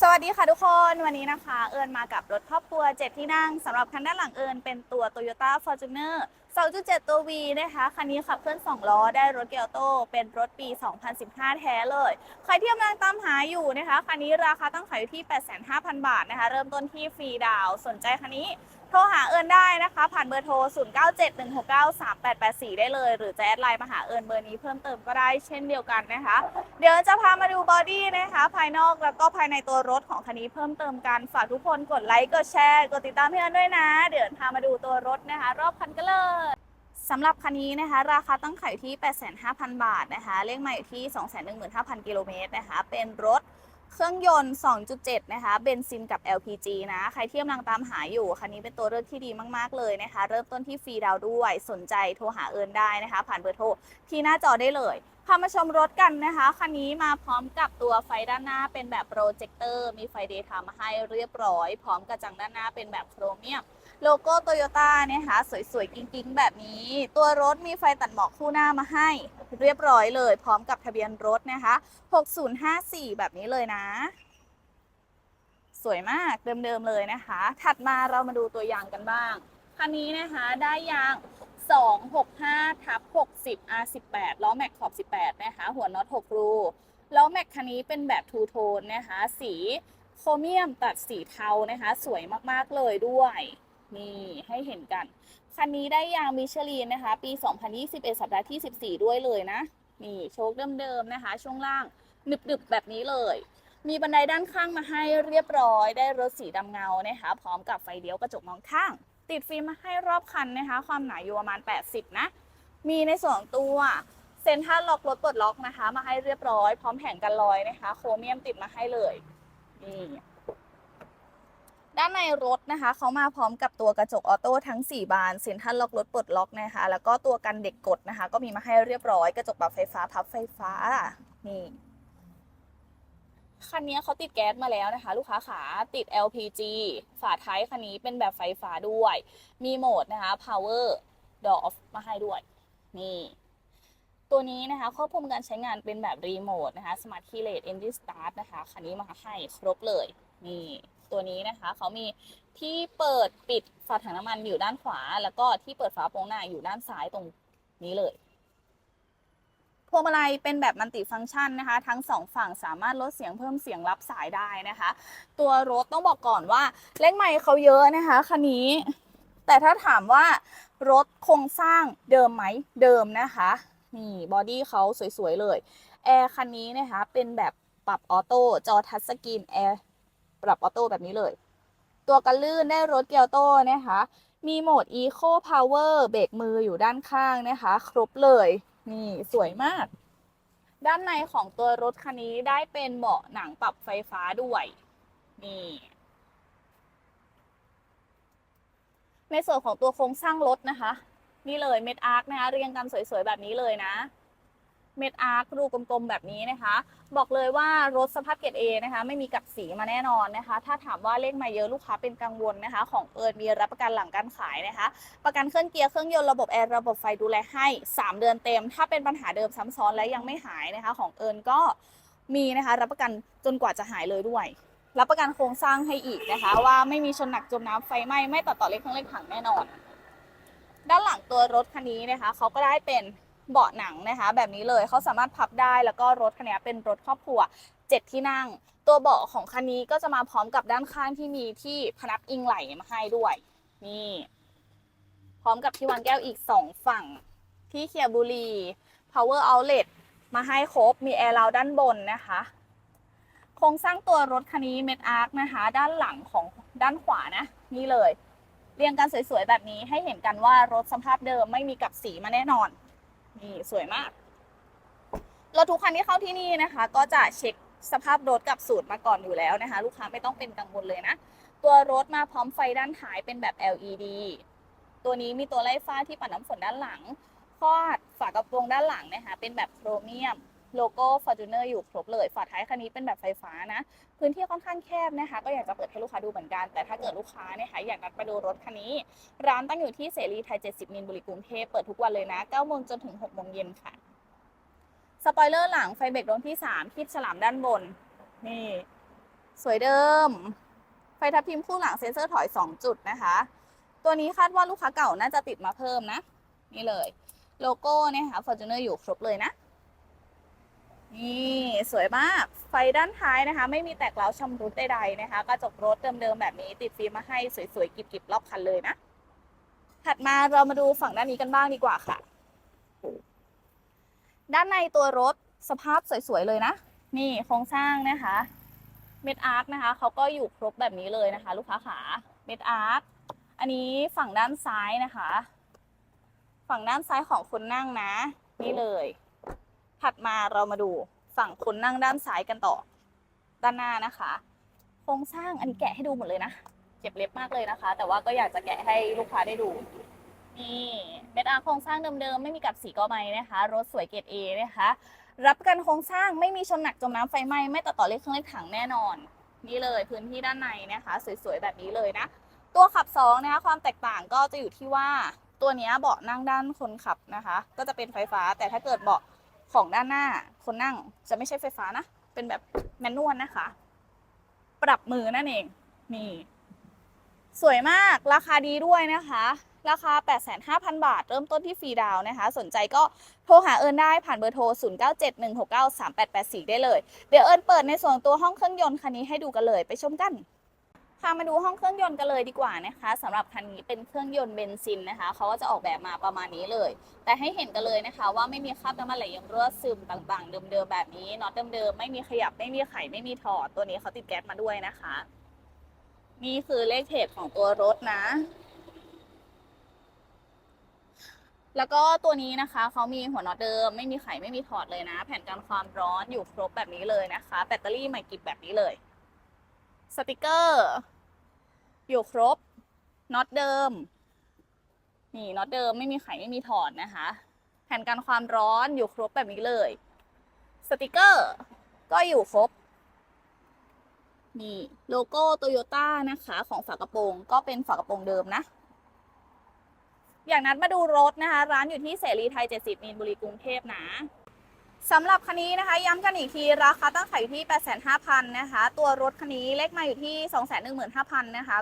สวัสดีค่ะทุกคนวันนี้นะคะ เอิญมากับรถครอบครัว 7 ที่นั่งสำหรับคันด้านหลังเอิญเป็นตัว Toyota Fortuner 2.7 ตัว V นะคะ คันนี้ขับเคลื่อน 2 ล้อ ได้รถเกียวโต เป็นรถปี 2015 แท้เลย ใครที่กำลังตามหาอยู่นะคะ คันนี้ราคาตั้งขายอยู่ที่ 85,000 บาทนะคะ เริ่มต้นที่ฟรีดาวน์สนใจคันนี้โทรหาเอิญได้นะคะ ผ่านเบอร์โทร 0971693884 ได้เลย หรือจะแอดไลน์มาหาเอิญเบอร์นี้เพิ่มเติมก็ได้เช่นเดียวกันนะคะ เดี๋ยวจะพามาดูบอดี้นะคะ ภายนอกแล้วก็ภายในตัวรถของคันนี้เพิ่มเติมกัน ฝากทุกคนกดไลค์ กดแชร์ กดติดตามพี่เอิญด้วยนะ เดี๋ยวพามาดูตัวรถนะคะ รอบคันกันเลย สำหรับคันนี้นะคะ ราคาตั้งขายอยู่ที่ 85,000 บาทนะคะเลขใหม่อยู่ที่ 215,000 กิโลเมตรนะคะ เป็นรถเครื่องยนต์ 2.7 นะคะ เบนซินกับ LPG นะ ใครที่กำลังตามหาอยู่ คันนี้เป็นตัวเลือกที่ดีมาก ๆ เลยนะคะ เริ่มต้นที่ฟรีดาวด้วย สนใจโทรหาเอิญได้นะคะ ผ่านเบอร์โทรที่หน้าจอได้เลยพามาชมรถกันนะคะ คันนี้มาพร้อมกับตัวไฟด้านหน้าเป็นแบบโปรเจคเตอร์ มีไฟเดย์ไทม์มาให้เรียบร้อย พร้อมกระจังด้านหน้าเป็นแบบโครเมียม โลโก้โตโยต้าเนี่ยค่ะสวยๆกิ๊งๆ แบบนี้ ตัวรถมีไฟตัดหมอกคู่หน้ามาให้ เรียบร้อยเลย พร้อมกับทะเบียนรถนะคะ 6054 แบบนี้เลยนะสวยมากเดิมๆเลยนะคะ ถัดมาเรามาดูตัวอย่างกันบ้าง คันนี้นะคะได้ยาง 265ทับ60 R18 ล้อแม็กขอบ 18 นะคะ หัวน็อต6รูล้อแม็กคันนี้เป็นแบบทูโทนนะคะ สีโครเมียมตัดสีเทานะคะ สวยมากๆเลยด้วย นี่ให้เห็นกัน คันนี้ได้ยางมิชลินนะคะ ปี 2021 สัปดาห์ที่ 14 ด้วยเลยนะ นี่โชคเดิมๆนะคะ ช่วงล่างหนึบๆแบบนี้เลย มีบันไดด้านข้างมาให้เรียบร้อย ได้รถสีดำเงานะคะ พร้อมกับไฟเลี้ยวกระจกมองข้าง ติดฟิล์มมาให้รอบคันนะคะ ความหนาอยู่ประมาณ 80 นะ มีในส่วนของตัวเซ็นทรัลล็อกรถปลดล็อกนะคะ มาให้เรียบร้อย พร้อมแผงกันลอยนะคะ โครเมียมติดมาให้เลยนี่ด้านในรถนะคะเขามาพร้อมกับตัวกระจกออโต้ทั้ง 4 บานเซ็นทรัลล็อกรถปลดล็อกนะคะ แล้วก็ตัวกันเด็กกดนะคะ ก็มีมาให้เรียบร้อย กระจกปรับไฟฟ้าพับไฟฟ้านี่ คันนี้เขาติดแก๊สมาแล้วนะคะ ลูกค้าขาติด LPG ฝาท้ายคันนี้เป็นแบบไฟฟ้าด้วย มีโหมดนะคะ power door off มาให้ด้วย นี่ ตัวนี้นะคะควบคุมการใช้งานเป็นแบบรีโมทนะคะ Smart Key Lane Engine Start นะคะ คันนี้มาให้ครบเลย นี่ตัวนี้นะคะเขามีที่เปิดปิดฝาถังน้ำมันอยู่ด้านขวา แล้วก็ที่เปิดฝาโปร่งหน้าอยู่ด้านซ้ายตรงนี้เลย พวงมาลัยเป็นแบบมัลติฟังก์ชันนะคะ ทั้งสองฝั่งสามารถลดเสียงเพิ่มเสียงรับสายได้นะคะ ตัวรถต้องบอกก่อนว่าเลขไมล์เขาเยอะนะคะคันนี้ แต่ถ้าถามว่ารถโครงสร้างเดิมไหมเดิมนะคะนี่บอดี้เขาสวยๆเลยแอร์คันนี้นะคะเป็นแบบปรับออโต้จอทัชสกรีนแอร์ปรับออโต้แบบนี้เลย ตัวกันลื่นได้รถเกียวโต้นะคะ มีโหมด Eco Power เบรกมืออยู่ด้านข้างนะคะ ครบเลย นี่สวยมาก ด้านในของตัวรถคันนี้ได้เป็นเบาะหนังปรับไฟฟ้าด้วย นี่ ในส่วนของตัวโครงสร้างรถนะคะ นี่เลยเม็ดอาร์คนะคะเรียงกันสวยๆแบบนี้เลยนะ เม็ดอาร์ครูกลมๆแบบนี้นะคะ บอกเลยว่ารถสภาพเกรดเอนะคะ ไม่มีกับสีมาแน่นอนนะคะ ถ้าถามว่าเลขมาเยอะลูกค้าเป็นกังวลนะคะ ของเอิร์นมีรับประกันหลังการขายนะคะ ประกันเครื่องเกียร์เครื่องยนต์ระบบแอร์ระบบไฟดูแลให้ 3 เดือนเต็ม ถ้าเป็นปัญหาเดิมซ้ำซ้อนและยังไม่หายนะคะ ของเอิร์นก็มีนะคะ รับประกันจนกว่าจะหายเลยด้วยรับประกันโครงสร้างให้อีกนะคะ ว่าไม่มีชนหนักจมน้ำไฟไหม้ไม่ตัดต่อเลขเครื่องเลขถังแน่นอน ด้านหลังตัวรถคันนี้นะคะเขาก็ได้เป็น เบาะหนังนะคะ แบบนี้เลยเขาสามารถพับได้แล้วก็รถคันนี้เป็นรถครอบครัว 7 ที่นั่ง ตัวเบาะของคันนี้ก็จะมาพร้อมกับด้านข้างที่มีที่พนักอิงไหลมาให้ด้วย นี่ พร้อมกับที่วางแก้วอีก 2 ฝั่ง ที่เคียบุรี power outlet มาให้ครบมีแอร์ราวด้านบนนะคะโครงสร้างตัวรถคันนี้เมดอาร์คนะคะ ด้านหลังของด้านขวานะ นี่เลย เรียงกันสวยๆแบบนี้ให้เห็นกันว่ารถสภาพเดิมไม่มีกับสีมาแน่นอน นี่สวยมากรถทุกคันที่เข้าที่นี่นะคะ ก็จะเช็คสภาพรถกับสูตรมาก่อนอยู่แล้วนะคะ ลูกค้าไม่ต้องเป็นกังวลเลยนะ ตัวรถมาพร้อมไฟด้านท้ายเป็นแบบ LED ตัวนี้มีตัวไล่ฟ้าที่ปัดน้ำฝนด้านหลังคอดฝากระโปรงด้านหลังนะคะ เป็นแบบโครเมียม โลโก้ Fortuner อยู่ครบเลยฝาท้ายคันนี้เป็นแบบไฟฟ้านะ พื้นที่ค่อนข้างแคบนะคะ ก็อยากจะเปิดให้ลูกค้าดูเหมือนกัน แต่ถ้าเกิดลูกค้าเนี่ยค่ะอยากนัดมาดูรถคันนี้ ร้านตั้งอยู่ที่เสรีไทย 70 มิลบุรีกรุงเทพเปิดทุกวันเลยนะ9โมงจนถึง6โมงเย็นค่ะสปอยเลอร์หลังไฟเบรกดวงที่ 3คิดฉลามด้านบน นี่ สวยเดิม ไฟทับทิมคู่หลังเซ็นเซอร์ถอย 2 จุดนะคะ ตัวนี้คาดว่าลูกค้าเก่าน่าจะติดมาเพิ่มนะ นี่เลย โลโก้เนี่ยค่ะ Fortuner อยู่ครบเลยนะ นี่สวยมาก ไฟด้านท้ายนะคะ ไม่มีแตกร้าชำรุดใดๆนะคะกระจกรถเดิมๆแบบนี้ติดฟิล์มมาให้สวยๆกิบๆรอบคันเลยนะ ถัดมาเรามาดูฝั่งด้านนี้กันบ้างดีกว่าค่ะ ด้านในตัวรถสภาพสวยๆเลยนะ นี่โครงสร้างนะคะเม็ดอาร์คนะคะเขาก็อยู่ครบแบบนี้เลยนะคะ ลูกค้าขาเม็ดอาร์คอันนี้ฝั่งด้านซ้ายนะคะ ฝั่งด้านซ้ายของคนนั่งนะ นี่เลย ถัดมาเรามาดูฝั่งคนนั่งด้านซ้ายกันต่อ ด้านหน้านะคะ โครงสร้างอันนี้แกะให้ดูหมดเลยนะ เจ็บเล็บมากเลยนะคะ แต่ว่าก็อยากจะแกะให้ลูกค้าได้ดู นี่เม็ดอาร์โครงสร้างเดิมๆ ไม่มีกับสีกอไม้นะคะ รถสวยเกรดเอนะคะ รับประกันโครงสร้างไม่มีชนหนักจมน้ำไฟไหม้ไม่ตัดต่อเลขเครื่องเลขถังแน่นอน นี่เลยพื้นที่ด้านในนะคะ สวยๆแบบนี้เลยนะ ตัวขับสองนะคะความแตกต่างก็จะอยู่ที่ว่าตัวนี้เบาะนั่งด้านคนขับนะคะ ก็จะเป็นไฟฟ้าแต่ถ้าเกิดเบาะ ของด้านหน้าคนนั่งจะไม่ใช่ไฟฟ้านะ เป็นแบบแมนนวลนะคะ ปรับมือนั่นเอง นี่ สวยมากราคาดีด้วยนะคะ ราคา 85,000 บาท เริ่มต้นที่ฟรีดาวนะคะ สนใจก็โทรหาเอิญได้ผ่านเบอร์โทร 0971693884 ได้เลย เดี๋ยวเอิญเปิดในส่วนตัวห้องเครื่องยนต์คันนี้ให้ดูกันเลย ไปชมกัน พามาดูห้องเครื่องยนต์กันเลยดีกว่านะคะสำหรับคันนี้เป็นเครื่องยนต์เบนซินนะคะเขาก็จะออกแบบมาประมาณนี้เลย แต่ให้เห็นกันเลยนะคะ ว่าไม่มีคราบน้ำมันไหลยังรั่วซึมต่างๆ เดิมๆแบบนี้น็อตเดิมๆไม่มีขยับไม่มีไขไม่มีถอดตัวนี้เขาติดแก๊สมาด้วยนะคะ นี่คือเลขเทรดของตัวรถนะแล้วก็ตัวนี้นะคะเขามีหัวน็อตเดิม ไม่มีไขไม่มีถอดเลยนะ แผ่นกันความร้อนอยู่ครบแบบนี้เลยนะคะ แบตเตอรี่ใหม่กิบแบบนี้เลย สติกเกอร์ อยู่ครบน็อตเดิม นี่น็อตเดิมไม่มีไขไม่มีถอดนะคะ แผ่นกันความร้อนอยู่ครบแบบนี้เลย สติกเกอร์ ก็อยู่ครบ นี่โลโก้โตโยต้านะคะของฝากระโปรงก็เป็นฝากระโปรงเดิมนะอย่างนั้นมาดูรถนะคะ ร้านอยู่ที่เสรีไทย 70มีนบุรีกรุงเทพนะ สำหรับคันนี้นะคะ ย้ำกันอีกทีราคาตั้งขายอยู่ที่ 85,000 นะคะ ตัวรถคันนี้เลขมาอยู่ที่ 215,000 นะคะ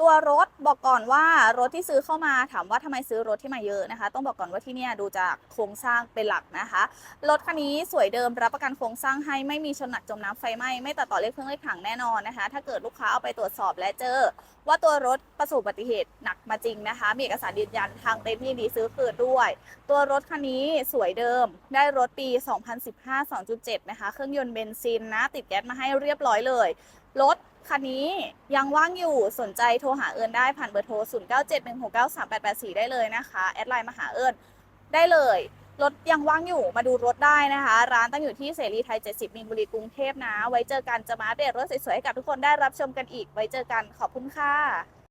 ตัวรถบอกก่อนว่ารถที่ซื้อเข้ามาถามว่าทำไมซื้อรถที่มาเยอะนะคะ ต้องบอกก่อนว่าที่เนี่ยดูจากโครงสร้างเป็นหลักนะคะรถคันนี้สวยเดิมรับประกันโครงสร้างให้ไม่มีชนหนักจมน้ำไฟไหม้ไม่ตัดต่อเลขเครื่องเลขถังแน่นอนนะคะ ถ้าเกิดลูกค้าเอาไปตรวจสอบและเจอ ว่าตัวรถประสบอุบัติเหตุหนักมาจริงนะคะ มีเอกสารยืนยันทางเต็นท์ที่ดีซื้อคืนด้วย ตัวรถคันนี้สวยเดิม ได้รถปี 2015 2.7 นะคะ เครื่องยนต์เบนซินนะติดแก๊สมาให้เรียบร้อยเลยรถ คันนี้ยังว่างอยู่สนใจโทรหาเอิญได้ผ่านเบอร์โทร 0971693884 ได้เลยนะคะแอดไลน์มาหาเอิญได้เลยรถยังว่างอยู่มาดูรถได้นะคะ ร้านตั้งอยู่ที่เสรีไทย 70 มีนบุรีกรุงเทพนะ ไว้เจอกันจะมาอัปเดตรถสวยๆให้กับทุกคนได้รับชมกันอีก ไว้เจอกันขอบคุณค่ะ